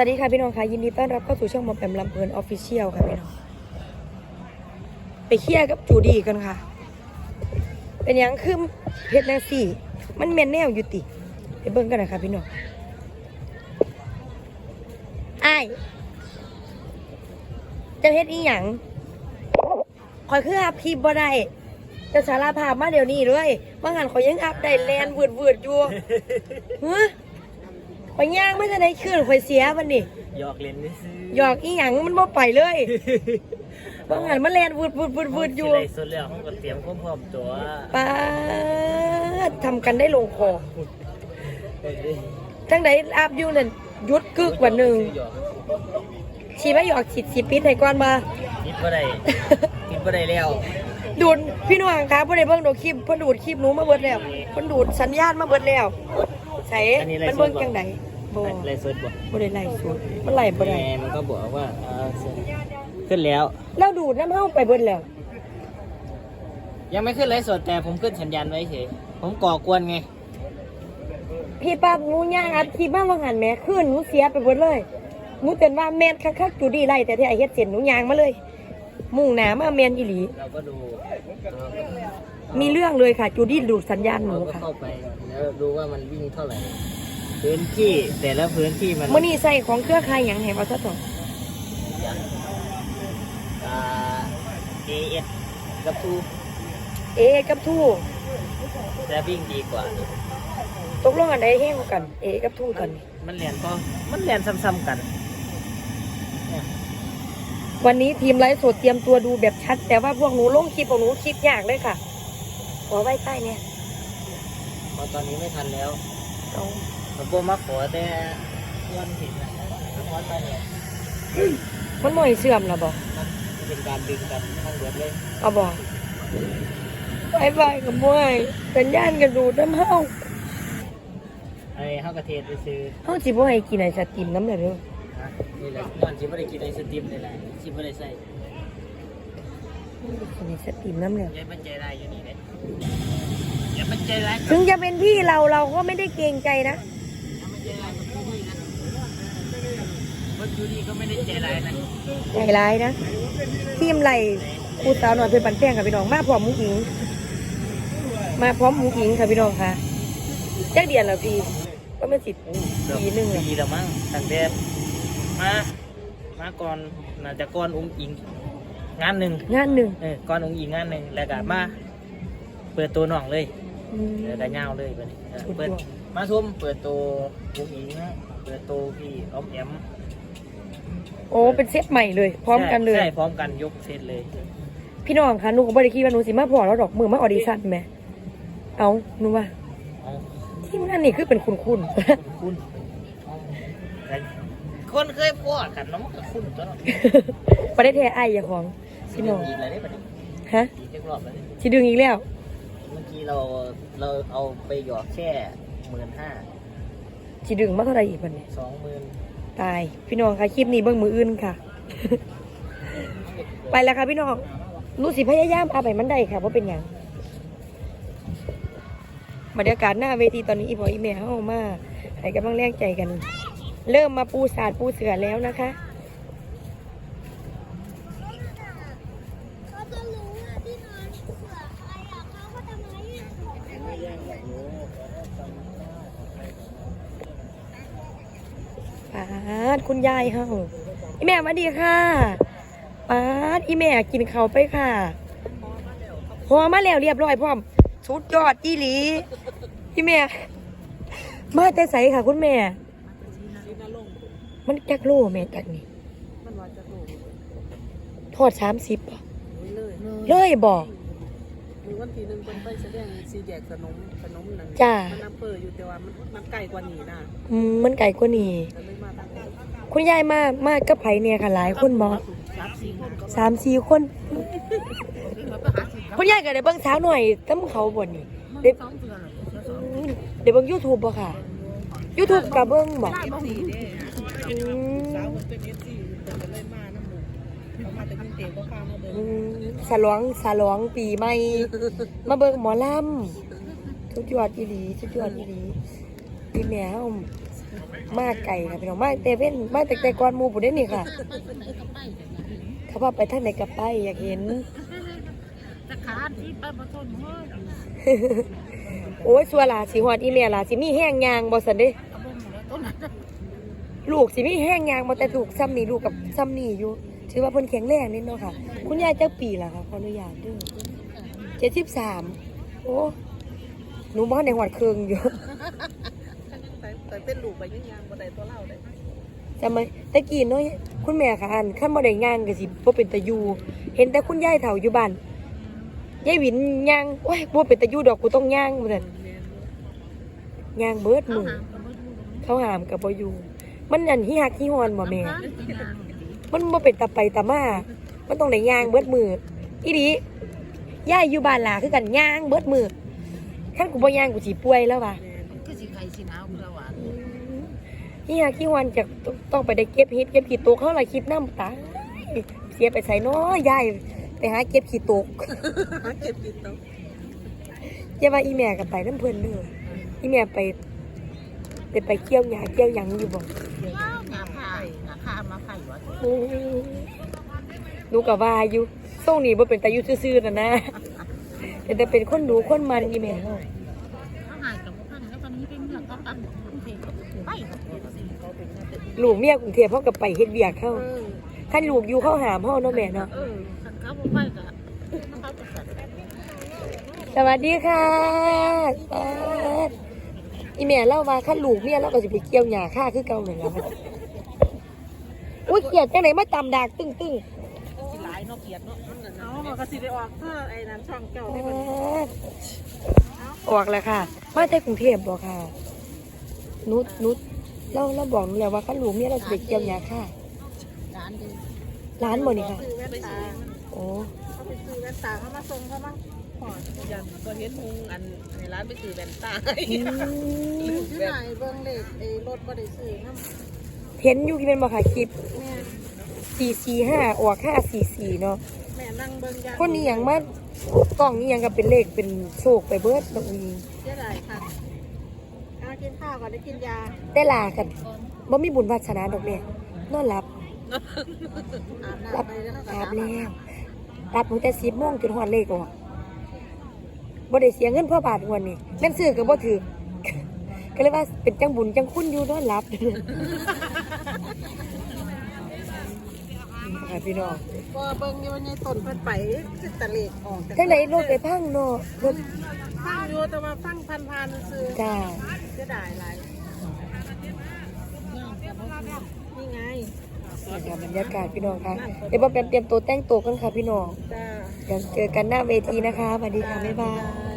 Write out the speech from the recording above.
วัสดีค่ะพี่น้องค่ะยินดีต้อนรับเข้าสู่ช่องมอมแปมลำเพลินออฟฟิเชียลค่ะพี่น้องไปเคลียร์กับจูดี้กันค่ะ เป็นยังคือเพชรแนวสี่ มันเมนแนวอยู่ติไปเบิ่งกันนะคะพี่น้องไอ้จะเฮ็ดอีหยังคอยคืออัพคลิปบ่ได้จะสาราภาพมาเดี๋ยวนี้เลยว่างันขอยยังอัพได้แลนวืดวืดอยู่ฮะข่อยย่างไม่ทันได้ขึ้นข่อยเสียมันนี่หยอกเล่นนี่ซื้อหยอกอีหยังมันบ่ไปเลยบางหันมันแลนวืดวืดวืดวืดอยู่สิได้สุดแล้วเขาก็เตรียมความพร้อมตัวป้าดทำกันได้ลงคอจังไดอาบอยู่นั่นหยุดกึกวันหนึ่งหยอกชีมาหยอกฉีดสีปิดให้ก่อนมาคิดบ่ได้คิดบ่ได้แล้วดูดพี่น้องครับเพิ่นได้เบิ่งดอกคลิปเพิ่นดูดคลิปหนูมาเบิดแล้วเพิ่นดูดสัญญาณมาเบิดแล้วใส่มันเบิ่งจังได บ่ไรสุดบ่บ่ได้ไล่สุดมันไล่บ่ได้แม่มันก็บอกว่าเออเสร็จขึ้นแล้วแล้วดูดน้ำเฮาไปเบิดแล้ว ยังไม่ขึ้นไรสดแต่ผมขึ้นสัญญาณไว้เฉยผมก่อกวนไง พี่ป้าหนูย่างอัดคลิปมาว่าหันแหม่ขึ้นหนูเสียไปเบิดเลยหนูเตือนว่าแม่นคักๆจูดีไล่แต่ที่ไอ้เฮ็ดเส้นหนูย่างมาเลย มุ่งหน้ามาแม่นอีหลี เราก็ดูมีเรื่องเลยค่ะ จูดี้ดูดสัญญาณหเรานูก็ค่ะ เข้าไปแล้วดูว่ามันวิ่งเท่าไหร่ พื้นที่แต่ละพื้นที่มันเมื่อนี้ใส่ของเครือข่ายหยังให้ว่าซะต่ออ่าเอเอสกับทูเอกับทู่จะวิ่งดีกว่า ตกลงอันใดแห้งกว่ากัน เอกับทู่ตอนนี้มันเรียนก็มันเรียนซ้ำๆกัน วันนี้ทีมไลฟ์สดเตรียมตัวดูแบบชัด แต่ว่าพวกหนูลงคลิปของหนูคลิปยากเลยค่ะขอไว้ใต้เนี่ยเพราะตอนนี้ไม่ทันแล้วเอา ผมก็มาขอแต่วันผิดนะขอตอนนี้มันหน่อยเสื่อมแล้วบอกมันเป็นการดึงกันทั้งเบิดเลยเอาบอกบายบายกับมวยสัญญาณกระดูดน้ำเฮาไอ้เฮากระเทศไปซื้อเฮาสิบ่ให้กินไอ้สติมน้ำเลยเด้อนะนี่แหละนอนชิบ่ได้กินไอศติมเลยแหละชิบ่ได้ใส่กินไอ้สติมน้ำเลยยายมันใจร้ายอยู่นี่เลยอย่ามันใจร้ายถึงจะเป็นพี่เราเราก็ไม่ได้เกรงใจนะอย่ามัน ใจร้ายกับผู้ดีนะเมื่อคืนนี้ก็ไม่ได้ใจร้ายนะใจร้ายนะทีมไหลครูสาวหน่อยเป็นปันแป้งค่ะพี่น้องมาพร้อมหมุ้งอิง มาพร้อมหมุ้งอิงค่ะพี่น้องค่ะแจ้งเดียนเหรอพี่ก็ไม่สิปีหนึ่งเลยปีแล้วมั้งตั้งแต่มามาก่อนน่าจะก่อนอุ้งอิง งานหนึ่งงานหนึ่งเออก่อนอุ้งอิงงานหนึ่งแล้วก็มาเปิดตัวน้องเลยอืมเดี๋ยวได้เงาเลยไปเออสุดยอดเปิด มาทุ่มเปิดตัวอุ้งอิงเปิดตัวพี่อ้อมแอมโอ้เป็นเซตใหม่เลย พร้อมกันเลยใช่พร้อมกันยกเซตเลย พี่น้องค่ะหนูก็บริคิดว่าหนูสิมาพอแล้วดอกมือมาออดิชั่นไหมเอาหนูว่าเอาทีมงานนี่คือเป็นคุณคุณคุณเอาแต่คนเคยพูดกันเน้องมันก็คุ้นตัวเนาะประเทศไทยไอ้อย่าของสิพี่ดึน้องงอีกอะไรได้ปะเนี่ยฮะอีกจักรอบแล้วเนี่ยสิดึงอีกแล้ว เมื่อกี้เราเราเอาไปหยอกแค่ หมื่นห้าสิดึงมาเท่าไหร่อีกบันนี้สองหมื่นตาย พี่น้องค่ะคลิปนี้เบิ่งมืออื่นค่ะ ไปแล้วค่ะพี่น้องหนูสิพยายามเอาไปมันได้ค่ะเพราะเป็นอย่างบรรยากาศหน้าเวทีตอนนี้อีบอยอีเมลเข้ามาให้กำลังแรงใจกัน เริ่มมาปูสาดปูเสือแล้วนะคะ เขาจะรู้ว่าที่นอนเผื่อใครอะเขาก็จะมาให้ของ ปา ดคุณยายเฮาอีแม่มาดีค่ะปาดอีแม่กินข้าวไปค่ะพอมาแล้วเรียบร้อยพร้อมสุดยอดจีหลีอีแม่ มาแต่ใสค่ะ คุณแม่ มันจักโลแม่จักนี่มันว่าจะโตทอดสามสิบเลยเลยบอก มีวันที่หนึ่งเป็นไปแสดงซีแยกขนมขนมนั่นจ้ามันอำเภออยู่แต่ว่ามันมันไกลกว่านี้นะอืมมันไก่กว่านี่ก็เลยมาทางนี้คุณยายมามากับไผเนี่ยค่ะหลายคนบอสามสี่คนก็สามสี่คน คุณยายก็ได้เบิ่งสาวหน่อยตั้มเขาบ่นี่ได้สองเดือนแล้วสองอืมได้เบิ่งยูทูบบ่ค่ะยูทูบกับเบิ่งบ่สามสี่เด้อืม สาวคนเป็นเอฟซีแต่ก็เลยมาน้ำหมูเขา มาแต่กรุงเทพก็พามาเดินอืมสลองสลองปีใหม่ มาเบิ่งหมอลำสุดยอดอีหลีสุดยอดอีหลีพี่แมวมาไก่ค่ะพี่น้องมาแต่เว้นมาแต่แต่ก่อนหมู่ผู้ได้นี่ค่ะเขาว่าไปทางไหนกับไปอยากเห็น จะขาดที่ไปมาต้นเฮ้ยโอ้ยสัวหลาสิฮอดอีเมียหลาสิมีแห้งยางบ่สันเด้ กระบงแล้วต้นนั้นลูกสิมีแห้งยางบ่แต่ถูกซ้ำนี่ลูกกับซ้ำนี่อยู่ ถือว่าเพิ่นแข็งแรงนิดเนาะค่ะ คุณยายจักปีล่ะค่ะขออนุญาตเด้อ73โอ้หนูบ่ทันได้ฮอดเครื่องอยู่แต่แต่เป็นลูกไปยังยังบ่ได้ตัวเล่าได้จำไหมตะกี้เนาะคุณแม่ค่ะอันขั้นบ่ได้ย่างก็สิบ่เป็นตะยูเห็นแต่คุณยายเฒ่าอยู่บ้านยายหวินย่างโอ้ยบ่เป็นตะยูดอกกูต้องย่างเหมือนย่างเบิดมือเขาหามกับบ่อยู่มันอันที่หักที่ฮอนบ่แม่ มันบ่เป็นตะไปตะมา มันต้องได้ย่างเบิดมืออีดียายอยู่บ้านหลาคือกันย่างเบิดมือคันกูบ่ย่างกูสิป่วยแล้วว่ะก็สิไข่สิหนาวคือว่านี่ฮะขี้วันจะต้องไปได้เก็บเฮ็ดเก็บขี้ตกเขาละคิดน้ำตายเสียไปใส่น้อยายไปหาเก็บขี้ตกเก็บกินต้องอย่าว่าอีแม่กันไปน้ำเพิ่นเด้ออีแม่ไปไปไปเกี่ยวหญ้าเกี่ยวหยังอยู่บ่งาผ้าหาผ้ามาไข่วะโอ้ยหนูก็ว่าอยู่ส่งนี่บ่เป็นตาอยู่ซื่อๆน่ะนะแต่แต่เป็นคนดูคนมันอีแม่เฮาถ้าหายกับพวกท่านแล้วตอนนี้เป็นเรื่องก็ตั้งกรุงเทพไปเขาเป็นลูกเมียกรุงเทพเฮาก็ไปเฮ็ดเวียกเฮาเออคันลูกอยู่เข้าหามเฮาเนาะแม่เนาะเออคันเขาบ่ไปก็เขาจะสั่นสวัสดีค่ะปาดอีแม่เล่าว่าขั้นลูกเมียเราก็จะไปเกี่ยวหญ้าค่าคือเก่าหนึ่งแล้วอุ้ ยเขียดจังไหนมาตำดากตึ้งตึ้งหลายเนาะเกียดเนาะเอามันก็สิได้ออกเพื่อไอ้นั้นช่องเจ้าปให้มันาดออกแล้วค่ะมาจากกรุงเทพบอกค่ะ นุดนุดเราเราบอกหนูแล้วว่าขั้นลูกเมียเราจะไปเกี่ยวหญ้าค่าร้านดีร้านบ่นี่ค่ะซื้อแว่นตาโอ้เขาไปซื้อแว่นตาเขามาส่งเขามาขออย่างก็เห็นมุงอันในร้านไปซื้อแว่นตาอืมที่ไหนเบิ้งเลขไอ้รถบ่ได้ซื้อน้ำ เห็นอยู่ที่เป็นบอกค่ะคลิปแม่สี่สี่ห้าออกห้าสี่สี่เนาะแม่นั่งเบิ้งยาคนนี้อย่างมากกล้องนี้ยังกับเป็นเลขเป็นโชคไปเบิดตรงนี้เสียดายค่ะเอากินข้าวก่อนได้กินยาได้ลากันบ่มีบุญวาสนาดอกเนี่ยนอนหลับอาบรับน้ำไปแล้วก็อาบแล้ว รับตั้งแต่สิบโมงจนหอดเลขออกบ่ได้เสียเงินพ่อบาทงวันนี้แม่นซื้อก็บ่ถือก็เลยว่าเป็นจังบุญจังคุณอยู่นอนหลับ ค่ะพี่น้องก็เบิ้งอยู่ในต้นเพิ่นไปสิตะเลขออกจังไดรถไปพังเนาะรถฟังอยู่แต่ว่าฟังพันๆซื้อจ้าเสียดายหลายนี่ไงนี่ค่ะบรรยากาศพี่น้องค่ะเดี๋ยวบ่เป็นเตรียมตัวแต่งตัวกันค่ะพี่น้องจ้าเดี๋ยวเจอกันหน้าเวทีนะคะสวัสดีค่ะบ๊ายบาย